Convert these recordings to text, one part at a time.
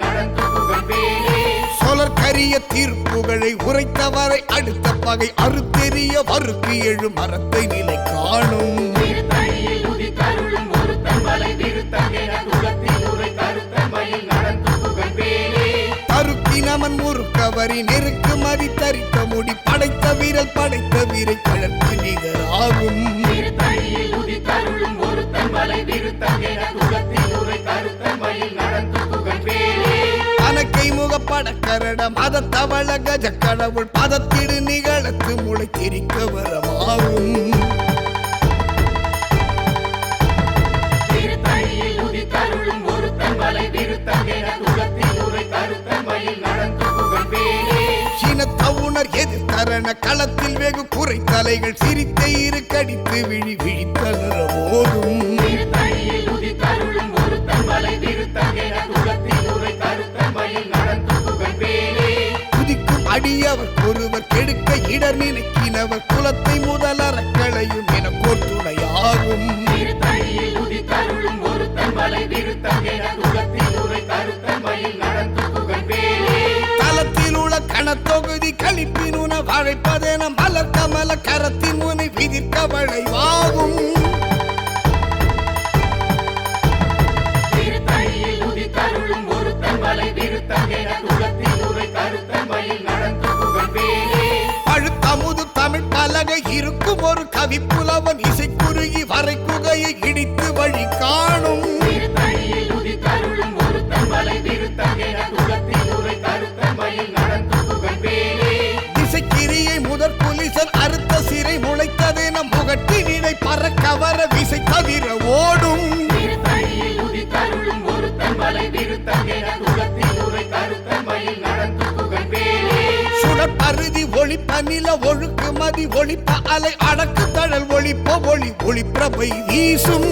நடந்து புகழ் வேலே சொலர் கரிய தீர்ப்புகளை உரைத்தவரை அடுத்த பகை அறுத்தெறிய வருக்கு எழு மரத்தை நிலை காணும் தருக்கினமன் முறுக்கவரி நெருக்கு மதி தரித்த முடி படைத்த வீரல் படைத்த வீரை கழற்கு நிகராகும். திருத்தணியில் உதித்தருளும் ஒருத்தன் வலை விருத்தம் என குலத்தில் உரை கருத்தன் வழியில் நடந்து புகழ் வேலே அனக்கை முகப்பட கரட மத தவள கஜ கடவுள் பதத்திடு நிகழத்து முளை திரிக்க வரமாகும். சினத்தவுணர் எதிர் தரண களத்தில் வெகு குறை தலைகள் சிரித்த இரு கடித்து விழி விழித்தளர போதும். குதிக்கும் அடியவர் ஒருவர் கெடுக்க இடர் நினைக்கினவர் குலத்தை முதலறக்களையும் வேலே பழுத்தமுது தமிழ் பலகை இருக்கும் ஒரு கவி ஒளிப்ப நில ஒழுக்கு மதி ஒளிப்ப அலை அடக்கு தழல் ஒளிப்ப ஒளி ஒளிப்பிரபை வீசும்.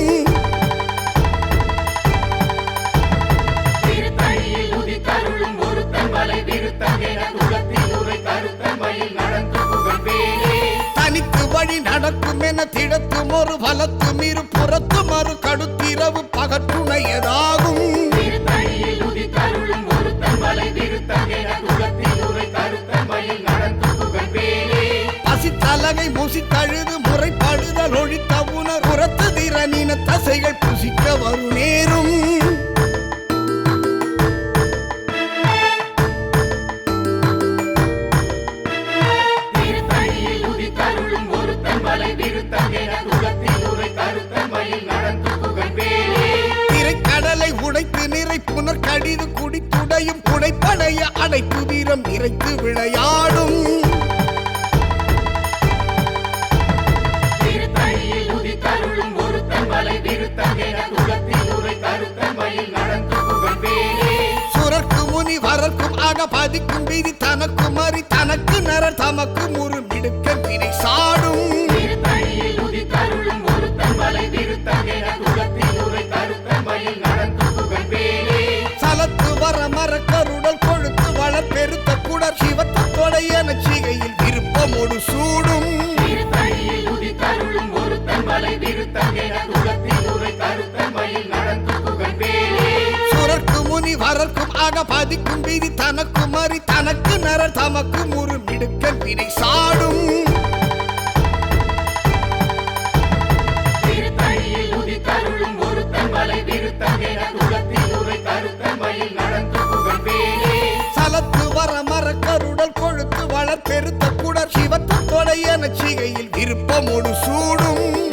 தனித்து வழி நடக்கும் என திடத்தும் ஒரு வலத்தும் இரு புறத்தும் மறு கடுத்திரவு பகற்றுணையதாகும் பசித்தலகை முசித்தழுது முறைப்படுதல் ஒழித்த உணர் உரத்து திறனின தசைகள் புசிக்க வரும் நேரும் திரைக்கடலை உடைத்து நிறை புனர் கடிது குடித்துடையும் குடைப்படைய அடைப்பு வீரம் நிறைத்து விளையாடும். பதிக்கும் விதி தனக்கு மறி தனக்கு நர தமக்கு முறு மிடுக்க வினை சாடும் ஆக பதிக்கும் விதி தனக்கும் அறி தனக்கு நரர் தமக்கு முறு மிடுக்க வினை சாடும். என சலத்து வர மரக்கருடல் கொழுத்து வளர் பெருத்த குடர் சிவத்த கொடையன சிகையில் விருப்பமோடு சூடும்.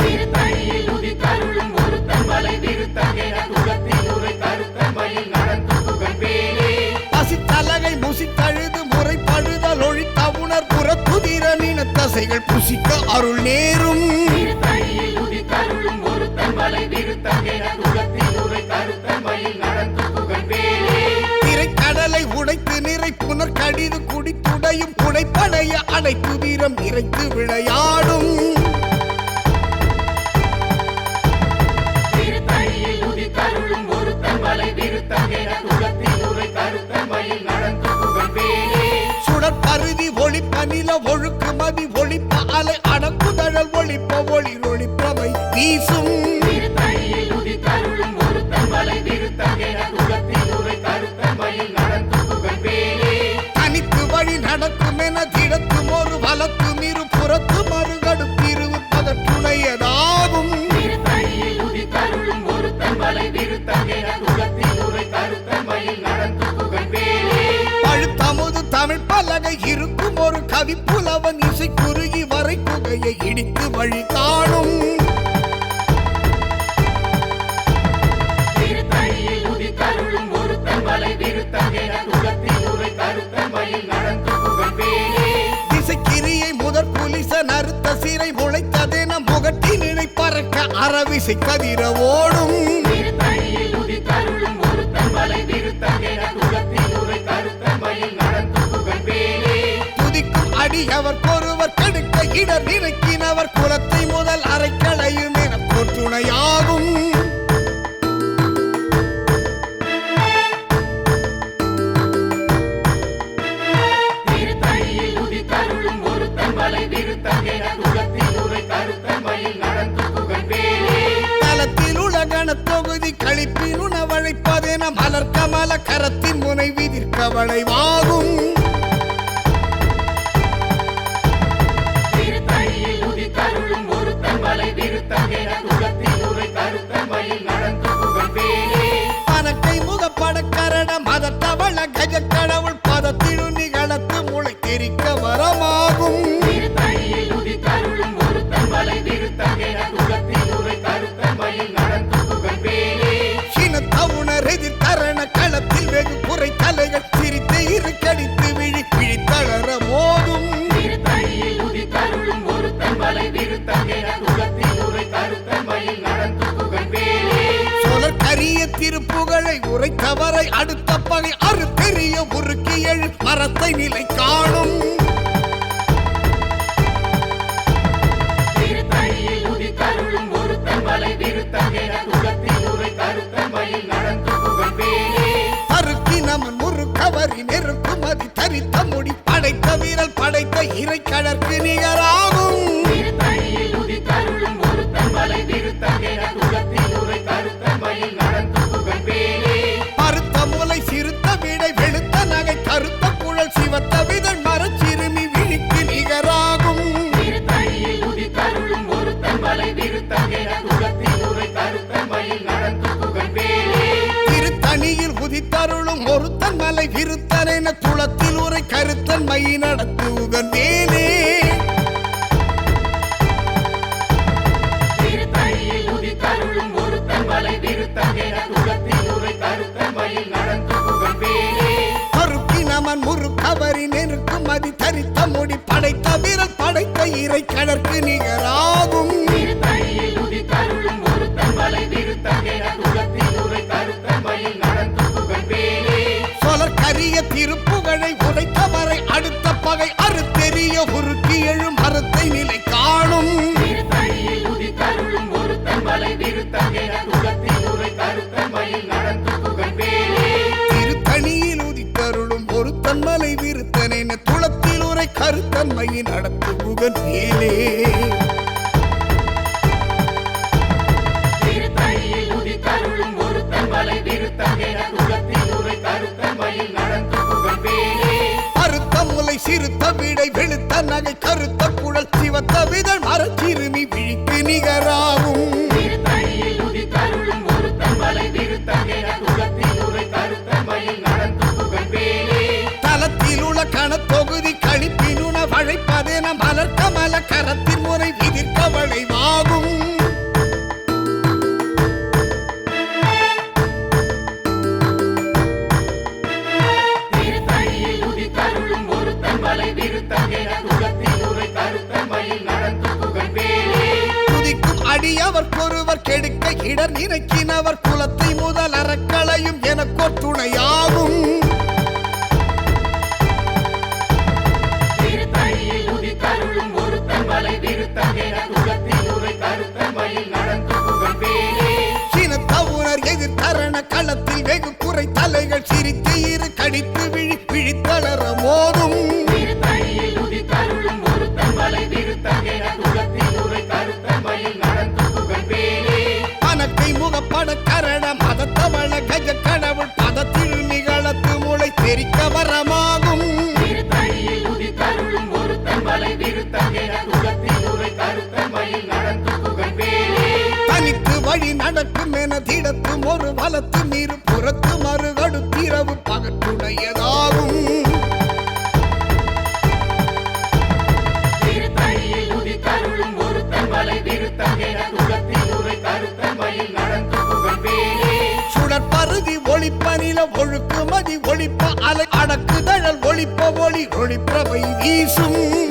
நடந்து புகழ் வேலே திரைக்கடலை உடைத்து நிறை புனர் கடிது குடித்துடையும் புடைப்படைய அடைத்து வீரம் நிறைத்து விளையாடும். வீசும். தனித்து வழி நடக்கும் என திடத்தும் ஒரு வலத்தும் இரு புறத்தும் அருகடுப்பிருப்பதற்குணையதாகும் பழுத்தமுது தமிழ் பலகை இருக்கும் ஒரு கவி இசைக்கு நறுத்த சீரை முளைத்ததே நம் புகட்டினை பறக்க அறவிசை கதிர ஓடும். துதிக்கும் அடியவர் ஒருவர் கடுக்க இடர் இறக்கினவர் குலத்தை முதல் அரைக்களையும் என பொற்றுணையாகும். தொகுதி கழிப்பில் உணவழைப்பதென மலர் கமல கரத்தின் முனை விதிர்க்கவளை வாகும். சொலற்கரிய திருப்புகழை உரைத்தவரை அடுத்த பகை அறுத்தெரிய உருக்கி எழு மரத்தை நிலை காணும். முறுக்கவரி நெருக்குமதி தரித்த முடி படைத்த வீரல் படைத்த இறை கடற்கு நிகராம் வழி நடத்துவன் மேலே. முறுக்கவரின் நெருக்குமதி தரித்த முடி படைத்த வீரல் படைத்த இறை கடற்கு நிகராகும். தன்மலை விருத்தனேன துளத்தில் உரை கருத்தன்மையின் அடத்து முகன் மேலே. சிறுத்த விடை வெளுத்த நகை கருத்த குழல் சிவத்த விதழ் மரச்சிறுமி நிகராகும். கரத்தில் முறை விதிர்கவளை வாகும் அடியவர் பொறுவர் கெடுக்க இடர் இறக்கினவர் குலத்தை முதல் அறக்களையும் எனக்கோ துணையாகும். ஒரு வலத்து நீர் புறத்து மறுகடுத்திரவு பகற்றுடையதாகும் சுடற்பருதி ஒளிப்பனில ஒழுக்குமதி ஒழிப்ப அலை அடக்குதழல் ஒழிப்ப ஒளி ஒழிப்பவை வீசும்.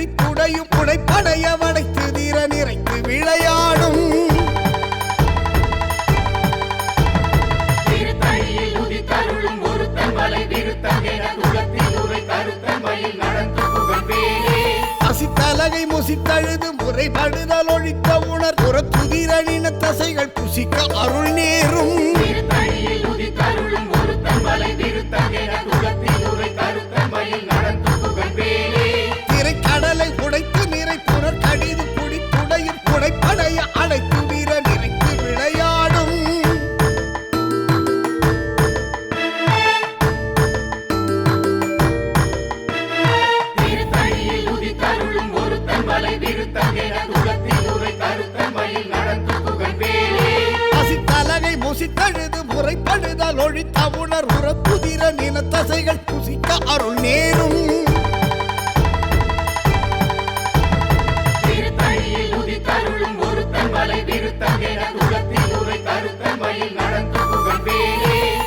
துடிப்புடையும் புடைப்படைய வடைத்து தீர நிறைந்து விளையாடும். பசித்தலகை முசித்தழுது முறைப்படுதல் ஒழித்த உணர். புற துதிரணின தசைகள் புசிக்க அருள் நேரும்.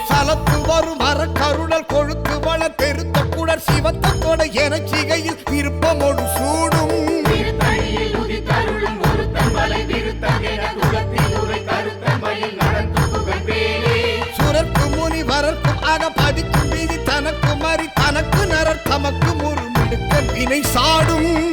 சலத்து வரும் மர கருணல் கொழுத்து வள பெருத்த குடர் சிவத்தோட என சிகையில் விருப்பமோடு சூடும். சுரற்கு முனி வரற்கும் ஆக படிக்கும் வீதி தனக்கு நரர் தமக்கு ஒரு மிடுக்கன் வினை சாடும்.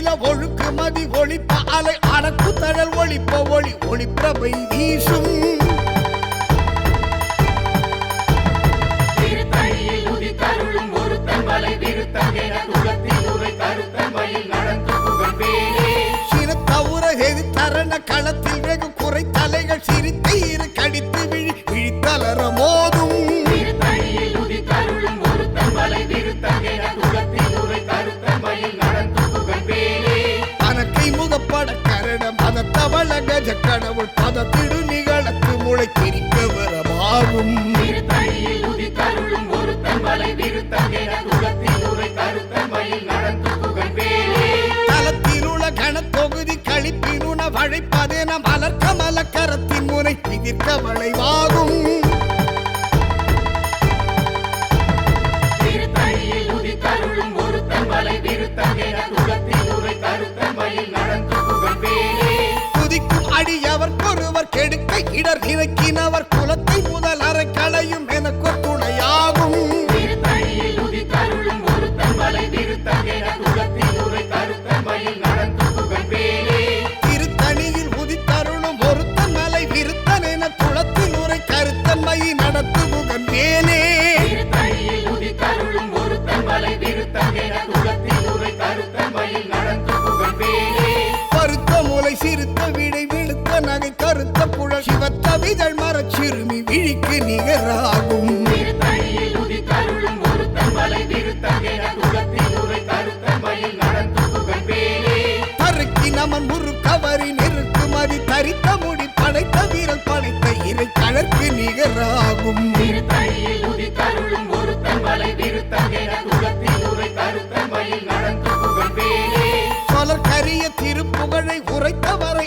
ஒளியில ஒழுக்கமதி ஒளிப்ப அலை அடக்கு தழல் ஒளிப்ப ஒளி ஒளிப்பிரபை வீசும். களத்த விதிர்க்க வளைவாகும் குதிக்கும் அடியவர் ஒருவர் கெடுக்க இடர் இறக்கினவர் குல கருத்தன்மை நடத்துமுகன் வேலே பருத்த முலை சிறுத்த விடை விழுத்த நகை கருத்த புழல். சிவத்த விதழ் மரச்சிறுமி விழிக்கு நிகராக உயராகும் திருத்தழியில் உதித்தருளும் ஒருத்தன் வலை விருத்தம் என குலத்தில் பலர் கரிய திருப்புகழை உரைத்தவர்